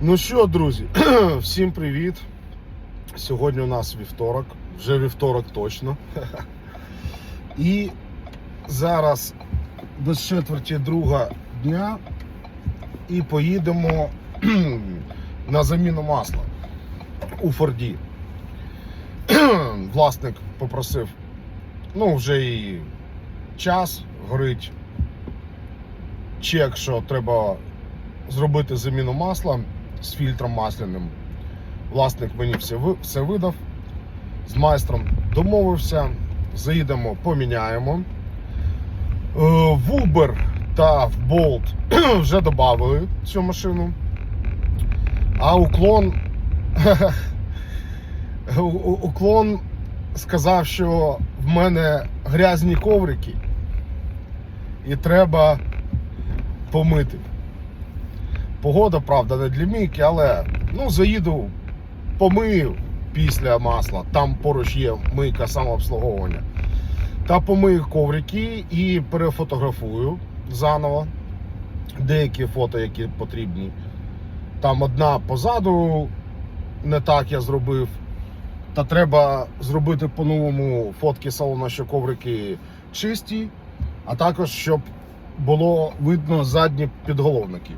Ну що, друзі, всім привіт. Сьогодні у нас вівторок, вже вівторок точно. І зараз без четверті друга дня і поїдемо на заміну масла у Форді. Власник попросив, ну вже і час горить чек, що треба зробити заміну масла з фільтром масляним. Власник мені все, все видав. З майстром домовився. Заїдемо, поміняємо. Е, В Uber та в Bolt вже додали цю машину. А уклон. Уклон сказав, що в мене грязні коврики і треба помити. Погода, правда, не для мійки, але ну, заїду, помию після масла. Там поруч є мийка самообслуговування. Та помию коврики і перефотографую заново. Деякі фото, які потрібні. Там одна позаду, не так я зробив. Та треба зробити по-новому фотки салону, що коврики чисті, а також щоб було видно задні підголовники,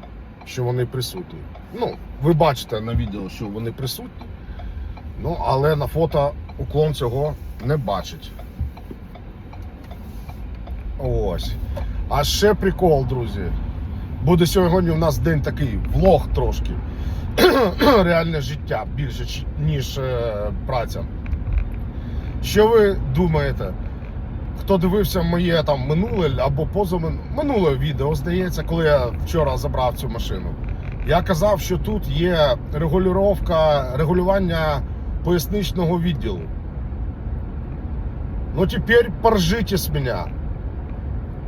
що вони присутні. Ну, ви бачите на відео, що вони присутні. Ну, але на фото уклон цього не бачить. Ось. А ще прикол, друзі. Буде сьогодні у нас день такий влог трошки. Реальне життя більше, ніж е, праця. Що ви думаєте? Хто дивився моє там минуле або позаминуле минуле відео, здається, коли я вчора забрав цю машину. Я казав, що тут є регулювання, регулювання поясничного відділу. Ну тепер поржите з мене.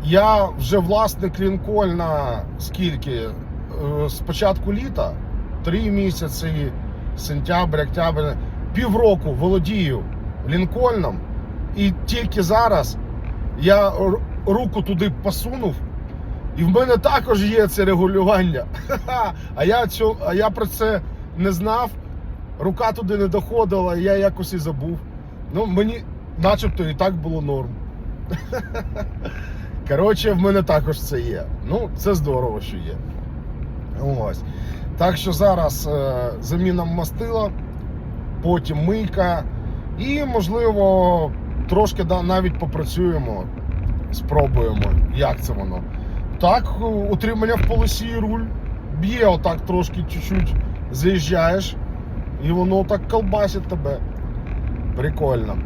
Я вже власник Лінкольна скільки? Е, З початку літа, три місяці, сентябрь, октябрь, півроку володію Лінкольном. І тільки зараз я руку туди посунув, і в мене також є це регулювання. А я, цю, а я про це не знав, рука туди не доходила, я якось і забув. Ну, мені начебто і так було норм. Коротше, в мене також це є. Ну, це здорово, що є. Ось. Так що зараз е, заміна мастила, потім мийка. І, можливо, трошки навіть попрацюємо, спробуємо, як це воно. Так, утримання в полосі руль б'є отак трошки чуть-чуть заїжджаєш, і воно так колбасить тебе. Прикольно.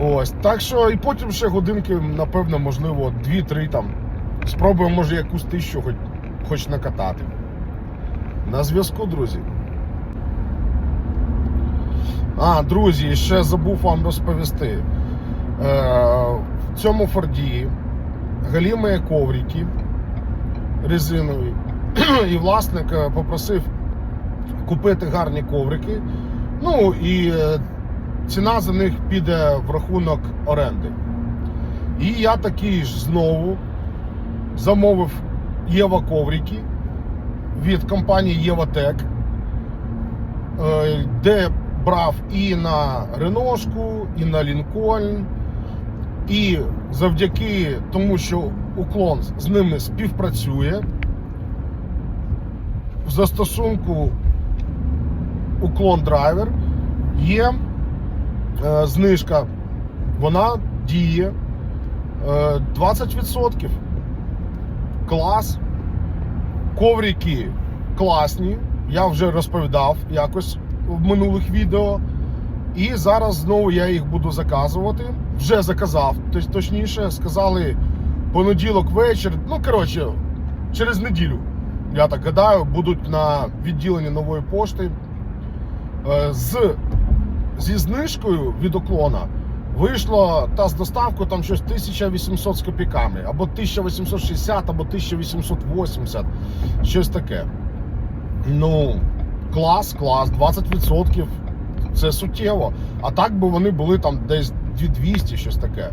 Ось. Так що і потім ще годинки, напевно, можливо, 2-3 там. Спробуємо, може, якусь тисячу хоч, хоч накатати. На зв'язку, друзі. А, друзі, ще забув вам розповісти. Е, в цьому Форді галімі коврики резинові. І власник е, попросив купити гарні коврики. Ну і е, ціна за них піде в рахунок оренди. І я такий ж знову замовив Єва коврики від компанії Єватек, де брав і на Реношку, і на Лінкольн. І завдяки тому, що уклон з ними співпрацює, в застосунку уклон драйвер є е, знижка. Вона діє е, 20%. Клас. Коврики класні. Я вже розповідав якось в минулих відео. І зараз знову я їх буду заказувати. Вже заказав, точніше, сказали понеділок вечір. Ну, коротше, через неділю, я так гадаю, будуть на відділенні нової пошти. Е, З, зі знижкою від уклона вийшло та з доставкою там щось 1800 з копійками, або 1860, або 1880, щось таке. Ну, клас, клас, 20%. Це суттєво. А так би вони були там десь 2200, щось таке.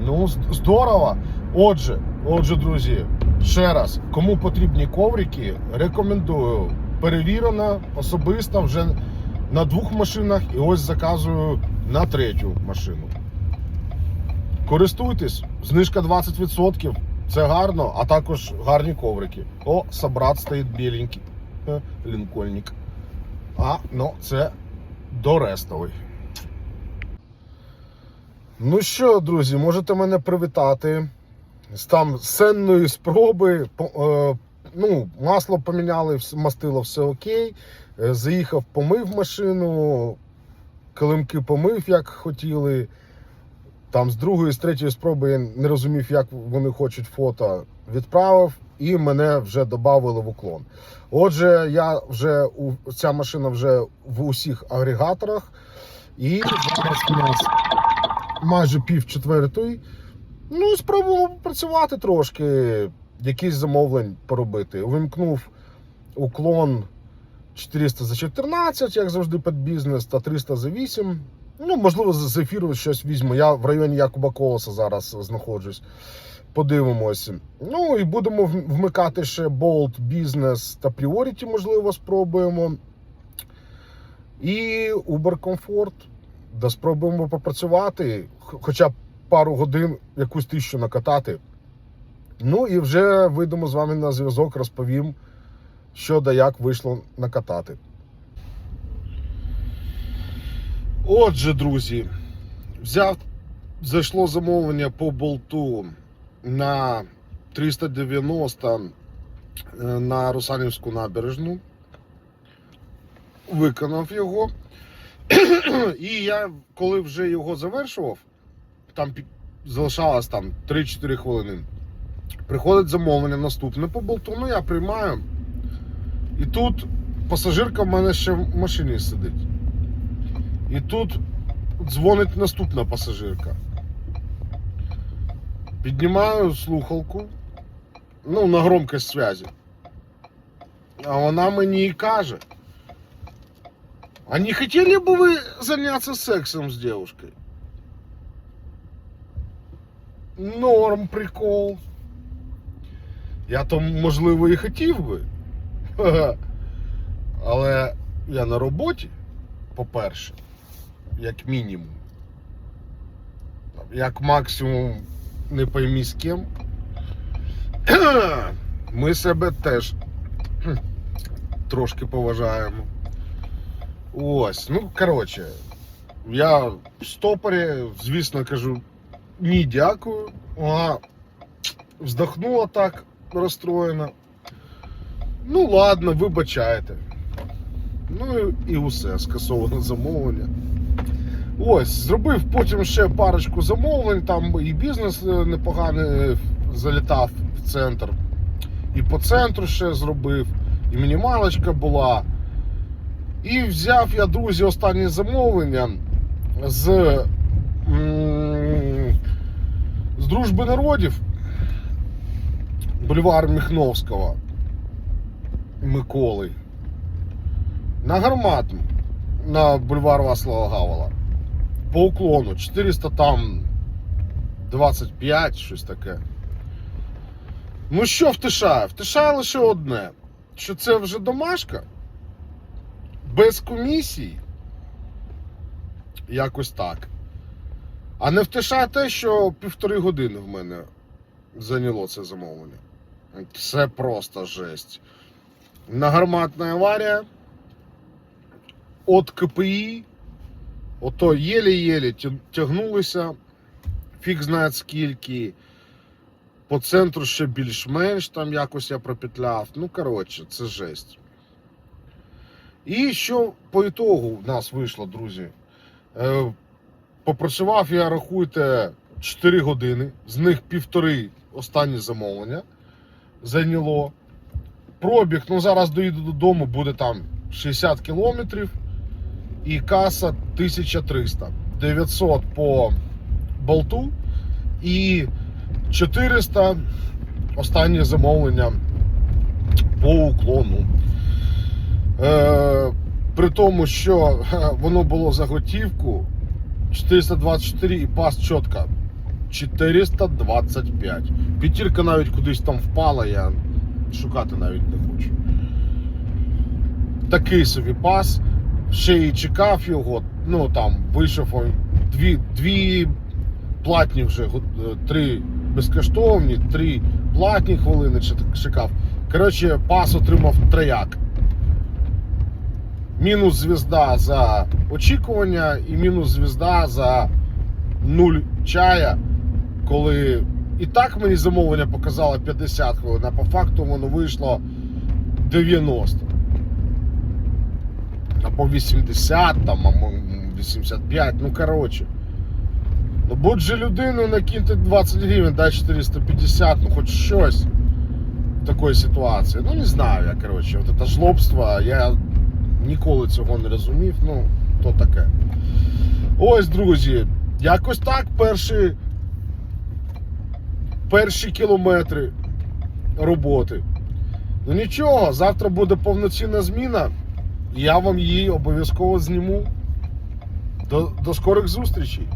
Ну, здорово. Отже, Отже, друзі, ще раз, кому потрібні коврики, рекомендую. Перевірено особисто вже на двох машинах і ось заказую на третю машину. Користуйтесь, знижка 20%. Це гарно, а також гарні коврики. О, собрат стоїть біленький. Лінкольник. А, ну, це дорестовий. Ну що, друзі, можете мене привітати. З там сенної спроби. Е, ну, масло поміняли, мастило все окей. Е, Заїхав, помив машину, килимки помив, як хотіли. Там з другої, з третьої спроби я не розумів, як вони хочуть фото. Відправив і мене вже додали в уклон. Отже, я вже у ця машина вже в усіх агрегаторах. І зараз у нас майже пів четвертої. Ну, і спробуємо працювати трошки, якісь замовлень поробити. Увімкнув уклон 400 за 14, як завжди, під бізнес, та 300 за 8. Ну, можливо, з ефіру щось візьму. Я в районі Якуба Колоса зараз знаходжусь. Подивимось. Ну і будемо вмикати ще Bolt, Business та Priority, можливо, спробуємо. І Uber Comfort. Да спробуємо попрацювати, хоча б пару годин якусь тисячу накатати. Ну і вже вийдемо з вами на зв'язок, розповім, що да як вийшло накатати. Отже, друзі, взяв, зайшло замовлення по болту на 390 е, на Русанівську набережну. Виконав його. І я, коли вже його завершував, там залишалось там 3-4 хвилини. Приходить замовлення наступне по болту, ну я приймаю. І тут пасажирка в мене ще в машині сидить. І тут дзвонить наступна пасажирка. Піднімаю слухалку, ну, на громкость связі. А вона мені і каже. А не хотели бы вы заняться сексом с девушкой? Норм, прикол. Я то, можливо, і хотів би. Але я на роботі, по-перше, як мінімум. Як максимум не поймі з ким. Ми себе теж трошки поважаємо. Ось, ну коротше, я в стопорі, звісно, кажу, ні, дякую. Вона вздохнула так розстроєно. Ну, ладно, вибачайте. Ну і, усе, скасовано замовлення. Ось, зробив потім ще парочку замовлень, там і бізнес е, непоганий е, залітав в центр. І по центру ще зробив, і мінімалочка була. І взяв я, друзі, останнє замовлення з, з дружби народів. Бульвар Міхновського Миколи. На гармату на бульвар Васлава Гавала. По уклону 400 там 25, щось таке. Ну що втишає? Втишає лише одне, що це вже домашка без комісій. Якось так. А не втишає те, що півтори години в мене зайняло це замовлення. Це просто жесть. Нагарматна аварія. От КПІ. Ото єлі-єлі тягнулися. Фіг знає скільки. По центру ще більш-менш там якось я пропетляв. Ну, коротше, це жесть. І що по ітогу в нас вийшло, друзі? Е, попрацював я, рахуйте, 4 години, з них півтори останні замовлення зайняло. Пробіг, ну зараз доїду додому, буде там 60 кілометрів. І каса 1300. 900 по болту і 400 останнє замовлення по уклону. Е, при тому, що воно було за готівку 424 і пас чітко 425. П'ятірка навіть кудись там впала, я шукати навіть не хочу. Такий собі пас. Ще і чекав його. Ну там вийшов дві, дві платні вже, е, три безкоштовні, три платні хвилини чекав. Коротше, пас отримав трояк. Мінус звізда за очікування і мінус звізда за нуль чая, коли і так мені замовлення показало 50 хвилин, а по факту воно вийшло 90. Або 80, там, або 85, ну коротше. Ну будь же людину накиньте 20 гривень, дай 450, ну хоч щось в такій ситуації. Ну не знаю я, коротше, от це жлобство, я ніколи цього не розумів, ну, то таке. Ось, друзі, якось так перші, перші кілометри роботи. Ну нічого, завтра буде повноцінна зміна. Я вам її обов'язково зніму. До, до скорих зустрічей.